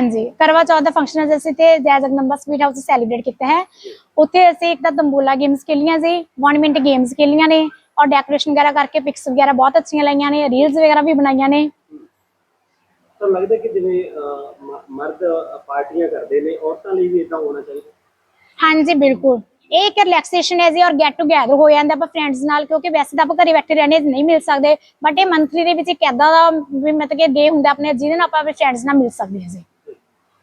ਹਾਂਜੀ। ਕਰਵਾ ਚੌਥ ਦਾ ਫੰਕਸ਼ਨ ਅੱਜ ਅਸੀਂ ਤੇ ਜੈ ਜਗਦੰਬਾ ਸਵੀਟ ਹਾਊਸ ਸੈਲੀਬ੍ਰੇਟ ਕੀਤਾ ਹੈ। ਉੱਥੇ ਅਸੀਂ ਇੱਕ ਤਾਂ ਤੰਬੂਲਾ ਗੇਮਸ ਖੇਲੀਆਂ ਸੀ 1 ਮਿੰਟ ਗੇਮਸ ਖੇਲੀਆਂ ਨੇ ਔਰ ਡੈਕੋਰੇਸ਼ਨ ਵਗੈਰਾ ਕਰਕੇ ਪਿਕਸ ਵਗੈਰਾ ਬਹੁਤ ਅੱਛੀਆਂ ਲਾਈਆਂ ਨੇ ਰੀਲਸ ਵਗੈਰਾ ਵੀ ਬਣਾਈਆਂ ਨੇ। ਤਾਂ ਲੱਗਦਾ ਕਿ ਜਿਵੇਂ ਮਰਦ ਪਾਰਟੀਆਂ ਕਰਦੇ ਨੇ ਔਰਤਾਂ ਲਈ ਵੀ ਇਦਾਂ ਹੋਣਾ ਚਾਹੀਦਾ। ਹਾਂਜੀ ਬਿਲਕੁਲ। ਇਹ ਇੱਕ ਰਿਲੈਕਸੇਸ਼ਨ ਹੈ ਜੀ ਔਰ ਗੈਟ ਟੂਗੇਦਰ ਹੋ ਜਾਂਦਾ ਆਪਾਂ ਫਰੈਂਡਸ ਨਾਲ ਕਿਉਂਕਿ ਵੈਸੇ ਤਾਂ ਆਪਾਂ ਘਰੇ ਬੈਠੇ ਰਹਿਣੇ ਨਹੀਂ ਮਿਲ ਸਕਦੇ। ਬਟ ਇਹ ਮੰਥਲੀ ਦੇ ਵਿੱਚ ਇੱਕ ਏਦਾਂ ਦਾ ਵੀ ਮਤਲਬ ਕਿ ਡੇ ਹੁੰਦਾ ਆਪਣੇ ਜਿਹਦੇ ਨਾਲ ਆਪਾਂ ਫਰੈਂਡਸ ਨਾਲ ਮਿਲ ਸਕਦੇ ਹਾਂ ਜੀ।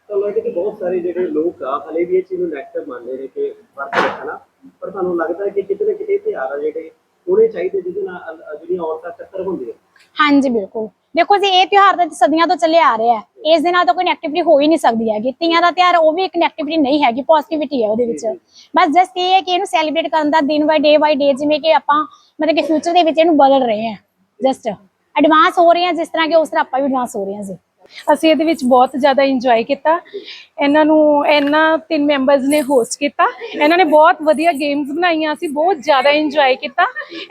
ਤਾਂ ਲੱਗਦਾ ਕਿ ਬਹੁਤ ਸਾਰੇ ਜਿਹੜੇ ਲੋਕ ਆ ਹਲੇ ਵੀ ਇਹ ਚੀਜ਼ ਨੂੰ ਨੈਗੇਟਿਵ ਮੰਨਦੇ ਨੇ ਕਿ ਵਰਤ ਰੱਖਣਾ ਪਰ ਤੁਹਾਨੂੰ ਲੱਗਦਾ ਹੈ ਕਿ ਕਿਤੇ ਨਾ ਕਿਤੇ ਤਿਉਹਾਰ ਆ ਜਿਹੜੇ ਹੋਣੇ ਚਾਹੀਦੇ ਜਿਹਦੇ ਨਾਲ ਅ- ਅ- ਜਿਹੜੀਆਂ ਔਰਤਾਂ ਇਕੱਤਰ ਹੁੰਦੀਆਂ? ਹਾਂਜੀ ਬਿਲਕੁਲ। ਦੇਖੋ ਜੀ ਇਹ ਤਿਉਹਾਰ ਤਾਂ ਸਦੀਆਂ ਤੋਂ ਚੱਲੇ ਆ ਰਿਹਾ ਹੈ। ਇਸ ਦੇ ਨਾਲ ਤਾਂ ਕੋਈ ਨੈਗੇਟਿਵਿਟੀ ਹੋ ਹੀ ਨਹੀਂ ਸਕਦੀ ਹੈਗੀ। ਤੀਆਂ ਦਾ ਤਿਉਹਾਰ ਉਹ ਵੀ ਇੱਕ ਨੈਗੇਟਿਵਿਟੀ ਨਹੀਂ ਹੈਗੀ ਪੋਜ਼ਿਟਿਵਿਟੀ ਹੈ ਉਹਦੇ ਵਿੱਚ। ਬਸ ਜਸਟ ਇਹ ਹੈ ਕਿ ਇਹਨੂੰ ਸੈਲੀਬ੍ਰੇਟ ਕਰਨ ਦਾ ਦਿਨ ਬਾਈ ਡੇ ਬਾਈ ਡੇ ਜਿਵੇਂ ਕਿ ਆਪਾਂ ਮਤਲਬ ਕਿ ਫਿਊਚਰ ਦੇ ਵਿੱਚ ਇਹਨੂੰ ਬਦਲ ਰਹੇ ਹਾਂ। ਜਸਟ ਐਡਵਾਂਸ ਹੋ ਰਹੇ ਹਾਂ ਜਿਸ ਤਰ੍ਹਾਂ ਕਿ ਉਸ ਤਰ੍ਹਾਂ ਆਪਾਂ ਵੀ ਐਡਵਾਂਸ ਹੋ ਰਹੇ ਹਾਂ ਜੀ। ਅਸੀਂ ਇਹਦੇ ਵਿੱਚ ਬਹੁਤ ਜ਼ਿਆਦਾ ਇੰਜੋਏ ਕੀਤਾ। ਇਹਨਾਂ ਨੂੰ, ਇਹਨਾਂ ਤਿੰਨ ਮੈਂਬਰਸ ਨੇ ਹੋਸਟ ਕੀਤਾ। ਇਹਨਾਂ ਨੇ ਬਹੁਤ ਵਧੀਆ ਗੇਮਸ ਬਣਾਈਆਂ, ਅਸੀਂ ਬਹੁਤ ਜ਼ਿਆਦਾ ਇੰਜੋਏ ਕੀਤਾ।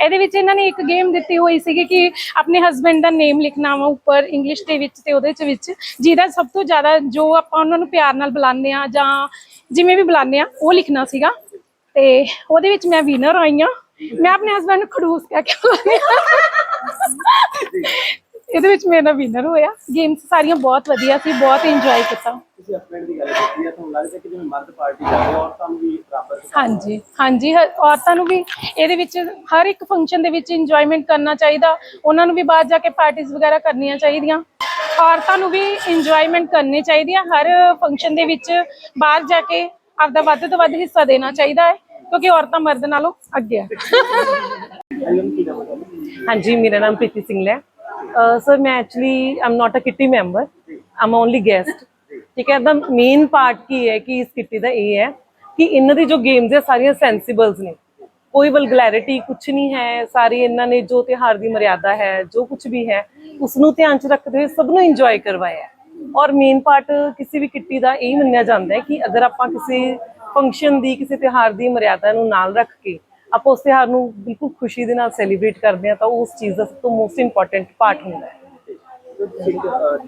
ਇਹਦੇ ਵਿੱਚ ਇਹਨਾਂ ਨੇ ਇੱਕ ਗੇਮ ਦਿੱਤੀ ਹੋਈ ਸੀਗੀ ਕਿ ਆਪਣੇ ਹਸਬੰਡ ਦਾ ਨੇਮ ਲਿਖਣਾ ਵਾ ਉੱਪਰ ਇੰਗਲਿਸ਼ ਦੇ ਵਿੱਚ ਤੇ ਉਹਦੇ ਚ ਵਿੱਚ, ਜਿਹਦਾ ਸਭ ਤੋਂ ਜ਼ਿਆਦਾ ਜੋ ਆਪਾਂ ਉਹਨਾਂ ਨੂੰ ਪਿਆਰ ਨਾਲ ਬੁਲਾਉਂਦੇ ਆ ਜਾਂ ਜਿਵੇਂ ਵੀ ਬੁਲਾਉਂਦੇ ਆ ਉਹ ਲਿਖਣਾ ਸੀਗਾ। ਤੇ ਉਹਦੇ ਵਿੱਚ ਮੈਂ ਵਿਨਰ ਆਈ ਆ ਮੈਂ ਆਪਣੇ ਹਸਬੰਡ ਨੂੰ ਖੜੂਸ ਕਹਿ ਕੇ ਬੁਲਾਉਂਦੀ ਇਹਦੇ ਵਿੱਚ ਮੇਰਾ ਵਿਨਰ ਹੋਇਆ। ਗੇਮਸ ਸਾਰੀਆਂ ਬਹੁਤ ਵਧੀਆ ਸੀ ਬਹੁਤ ਇੰਜੋਏ ਕੀਤਾ। ਤੁਸੀਂ ਹਸਬੈਂਡ ਦੀ ਗੱਲ ਕੀਤੀ ਹੈ ਤੁਹਾਨੂੰ ਲੱਗਦਾ ਕਿ ਜਿਵੇਂ ਮਰਦ ਪਾਰਟੀ ਕਰਦੇ ਆ, ਔਰਤਾਂ ਨੂੰ ਵੀ ਬਰਾਬਰ ਹਾਂਜੀ ਹਾਂਜੀ ਹ- ਔਰਤਾਂ ਨੂੰ ਵੀ ਇਹਦੇ ਵਿੱਚ ਹਰ ਇੱਕ ਫੰਕਸ਼ਨ ਦੇ ਵਿੱਚ ਇੰਜੋਇਮੈਂਟ ਕਰਨਾ ਚਾਹੀਦਾ। ਉਹਨਾਂ ਨੂੰ ਵੀ ਬਾਹਰ ਜਾ ਕੇ ਪਾਰਟੀਆਂ ਵਗੈਰਾ ਕਰਨੀਆਂ ਚਾਹੀਦੀਆਂ। ਔਰਤਾਂ ਨੂੰ ਵੀ ਇੰਜੋਇਮੈਂਟ ਕਰਨੀ ਚਾਹੀਦੀ ਆ। ਹਰ ਫੰਕਸ਼ਨ ਦੇ ਵਿੱਚ ਬਾਹਰ ਜਾ ਕੇ ਆਪਦਾ ਵੱਧ ਤੋਂ ਵੱਧ ਹਿੱਸਾ ਦੇਣਾ ਚਾਹੀਦਾ ਹੈ ਕਿਉਂਕਿ ਔਰਤਾਂ ਮਰਦ ਨਾਲੋਂ ਅੱਗੇ ਆ। ਹਾਂਜੀ ਮੇਰਾ ਨਾਮ ਪ੍ਰੀਤੀ ਸਿੰਘਲਾ ਹੈ। ਸਰ ਮੈਂ actually I'm not a kitty member I'm only guest ਠੀਕ ਹੈ ਦਾ ਮੇਨ ਪਾਰਟ ਕੀ ਹੈ ਕਿ ਇਸ ਕਿੱਟੀ ਦਾ ਇਹ ਹੈ ਕਿ ਇਹਨਾਂ ਦੀ ਜੋ ਗੇਮਸ ਹੈ, ਸਾਰੀਆਂ ਸੈਂਸੀਬਲਸ ਨੇ। ਕੋਈ ਵਲਗੈਰਿਟੀ ਕੁਝ ਨਹੀਂ ਹੈ, ਸਾਰੀ ਇਹਨਾਂ ਨੇ ਜੋ ਤਿਉਹਾਰ ਦੀ ਮਰਿਆਦਾ ਹੈ, ਜੋ ਕੁਝ ਵੀ ਹੈ ਉਸ ਨੂੰ ਧਿਆਨ ਚ ਰੱਖਦੇ ਹੋਏ ਸਭ ਨੂੰ ਇੰਜੋਏ ਕਰਵਾਇਆ ਔਰ ਮੇਨ ਪਾਰਟ ਕਿਸੇ ਵੀ ਕਿੱਟੀ ਦਾ ਇਹ ਮੰਨਿਆ ਜਾਂਦਾ ਹੈ ਕਿ ਅਗਰ ਆਪਾਂ ਕਿਸੇ ਫੰਕਸ਼ਨ ਦੀ, ਕਿਸੇ ਤਿਉਹਾਰ ਦੀ ਮਰਿਆਦਾ ਨੂੰ ਨਾਲ ਰੱਖ ਕੇ ਆਪਾਂ ਉਸ ਤਿਉਹਾਰ ਨੂੰ ਬਿਲਕੁਲ ਖੁਸ਼ੀ ਦੇ ਨਾਲ ਸੈਲੀਬ੍ਰੇਟ ਕਰਦੇ ਹਾਂ ਤਾਂ ਉਸ ਚੀਜ਼ ਦਾ ਸਭ ਤੋਂ ਮੋਸਟ ਇੰਪੋਰਟੈਂਟ ਪਾਰਟ ਹੁੰਦਾ ਹੈ। ਤੁਸੀਂ ਇੱਕ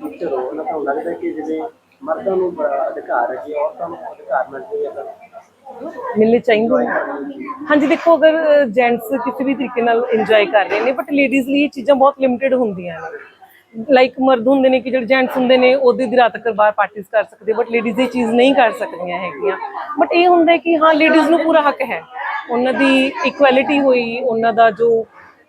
ਟੀਚਰ ਹੋ ਨਾ ਤੁਹਾਨੂੰ ਲੱਗਦਾ ਕਿ ਜਿਵੇਂ ਮਰਦਾਂ ਨੂੰ ਬ- ਅਧਿਕਾਰ ਹੈ ਕਿ ਔਰਤਾਂ ਨੂੰ ਅਧਿਕਾਰ ਮਿਲ ਜਾਏ ਅਗਰ ਮਿਲਣੇ ਚਾਹੀਦੇ ਹਾਂਜੀ ਦੇਖੋ ਅਗਰ ਜੈਂਟਸ ਕਿਸੇ ਵੀ ਤਰੀਕੇ ਨਾਲ ਇੰਜੋਏ ਕਰ ਰਹੇ ਨੇ ਬਟ ਲੇਡੀਜ਼ ਲਈ ਇਹ ਚੀਜ਼ਾਂ ਬਹੁਤ ਲਿਮਿਟਿਡ ਹੁੰਦੀਆਂ ਨੇ। ਲਾਈਕ ਮਰਦ ਹੁੰਦੇ ਨੇ ਕਿ ਜਿਹੜੇ ਜੈਂਟਸ ਹੁੰਦੇ ਨੇ ਉਹਦੇ ਦੀ ਰਾਤ ਤੱਕ ਬਾਹਰ ਪਾਰਟੀਆਂ ਕਰ ਸਕਦੇ ਬਟ ਲੇਡੀਜ਼ ਇਹ ਚੀਜ਼ ਨਹੀਂ ਕਰ ਸਕਦੀਆਂ ਹੈਗੀਆਂ। ਬਟ ਇਹ ਹੁੰਦਾ ਕਿ ਹਾਂ ਲੇਡੀਜ਼ ਨੂੰ ਪੂਰਾ ਹੱਕ ਹੈ। ਉਹਨਾਂ ਦੀ ਇਕੁਐਲਿਟੀ ਹੋਈ, ਉਹਨਾਂ ਦਾ ਜੋ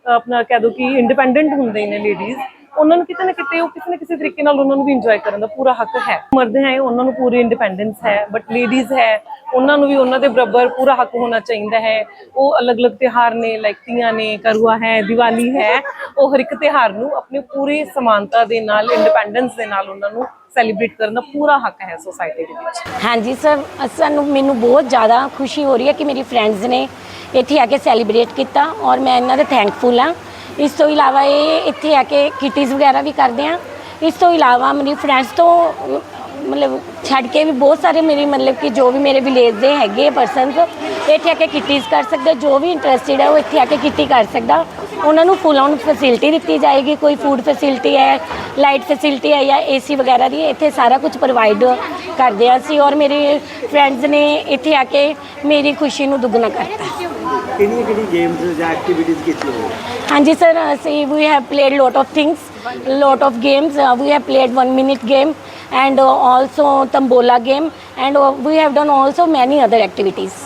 ਆਪਣਾ ਕਹਿ ਦੋ ਕਿ ਇੰਡੀਪੈਂਡੈਂਟ ਹੁੰਦੇ ਨੇ ਲੇਡੀਜ਼ ਉਹਨਾਂ ਨੂੰ ਕਿਤੇ ਨਾ ਕਿਤੇ ਉਹ ਕਿਸੇ ਨਾ ਕਿਸੇ ਤਰੀਕੇ ਨਾਲ ਉਹਨਾਂ ਨੂੰ ਵੀ ਇੰਜੋਏ ਕਰਨ ਦਾ ਪੂਰਾ ਹੱਕ ਹੈ। ਮਰਦ ਹੈ, ਉਹਨਾਂ ਨੂੰ ਪੂਰੀ ਇੰਡੀਪੈਂਡੈਂਸ ਹੈ ਬਟ ਲੇਡੀਜ਼ ਹੈ, ਉਹਨਾਂ ਨੂੰ ਵੀ ਉਹਨਾਂ ਦੇ ਬਰਾਬਰ ਪੂਰਾ ਹੱਕ ਹੋਣਾ ਚਾਹੀਦਾ ਹੈ। ਉਹ ਅਲੱਗ-ਅਲੱਗ ਤਿਉਹਾਰ ਨੇ ਲਾਈਕ ਤੀਆਂ ਨੇ ਕਰਵਾ ਹੈ, ਦੀਵਾਲੀ ਹੈ, ਉਹ ਹਰ ਇੱਕ ਤਿਉਹਾਰ ਨੂੰ ਆਪਣੇ ਪੂਰੀ ਸਮਾਨਤਾ ਦੇ ਨਾਲ ਇੰਡੀਪੈਂਡੈਂਸ ਦੇ ਨਾਲ ਉਹਨਾਂ ਨੂੰ ਸੈਲੀਬ੍ਰੇਟ ਕਰਨ ਦਾ ਪੂਰਾ ਹੱਕ ਹੈ ਸੋਸਾਇਟੀ ਦੇ ਵਿੱਚ। ਹਾਂਜੀ ਸਰ ਸਾਨੂੰ ਮੈਨੂੰ ਬਹੁਤ ਜ਼ਿਆਦਾ ਖੁਸ਼ੀ ਹੋ ਰਹੀ ਹੈ ਕਿ ਮੇਰੀ ਫਰੈਂਡਸ ਨੇ ਇੱਥੇ ਆ ਕੇ ਸੈਲੀਬ੍ਰੇਟ ਕੀਤਾ ਔਰ ਮੈਂ ਇਹਨਾਂ ਦੇ ਥੈਂਕਫੁਲ ਹਾਂ। ਇਸ ਤੋਂ ਇਲਾਵਾ ਇਹ ਇੱਥੇ ਆ ਕੇ ਕਿਟੀਜ਼ ਵਗੈਰਾ ਵੀ ਕਰਦੇ ਆ। ਇਸ ਤੋਂ ਇਲਾਵਾ ਮੇਰੀ ਫਰੈਂਡਸ ਤੋਂ, ਮਤਲਬ ਛੱਡ ਕੇ ਵੀ ਬਹੁਤ ਸਾਰੇ ਮੇਰੇ ਮਤਲਬ ਕਿ ਜੋ ਵੀ ਮੇਰੇ ਵਿਲੇਜ ਦੇ ਹੈਗੇ ਪਰਸਨਸ ਇੱਥੇ ਆ ਕੇ ਕਿਟੀਜ਼ ਕਰ ਸਕਦੇ ਜੋ ਵੀ ਇੰਟਰਸਟਿਡ ਹੈ ਉਹ ਇੱਥੇ ਆ ਕੇ ਕਿੱਟੀ ਕਰ ਸਕਦਾ। ਉਹਨਾਂ ਨੂੰ ਫੁੱਲ ਔਨ ਫੈਸਿਲਿਟੀ ਦਿੱਤੀ ਜਾਏਗੀ। ਕੋਈ ਫੂਡ ਫੈਸਿਲਿਟੀ ਹੈ ਲਾਈਟ ਫੈਸਿਲਿਟੀ ਹੈ ਜਾਂ ਏਸੀ ਵਗੈਰਾ ਦੀ ਇੱਥੇ ਸਾਰਾ ਕੁਝ ਪ੍ਰੋਵਾਈਡ ਕਰਦੇ ਹਾਂ ਅਸੀਂ ਔਰ ਮੇਰੇ ਫਰੈਂਡਸ ਨੇ ਇੱਥੇ ਆ ਕੇ ਮੇਰੀ ਖੁਸ਼ੀ ਨੂੰ ਦੁੱਗਣਾ ਕਰਤਾ। ਕਿਹੜੀਆਂ ਕਿਹੜੀ ਗੇਮਸ ਜਾਂ ਐਕਟੀਵਿਟੀਜ਼ ਕੀਤੀਆਂ ਹੋਈਆਂ? ਹਾਂਜੀ ਸਰ ਅਸੀਂ we have played lot of things uh, we have played one minute game and uh, also tambola game and uh, we have done also many other activities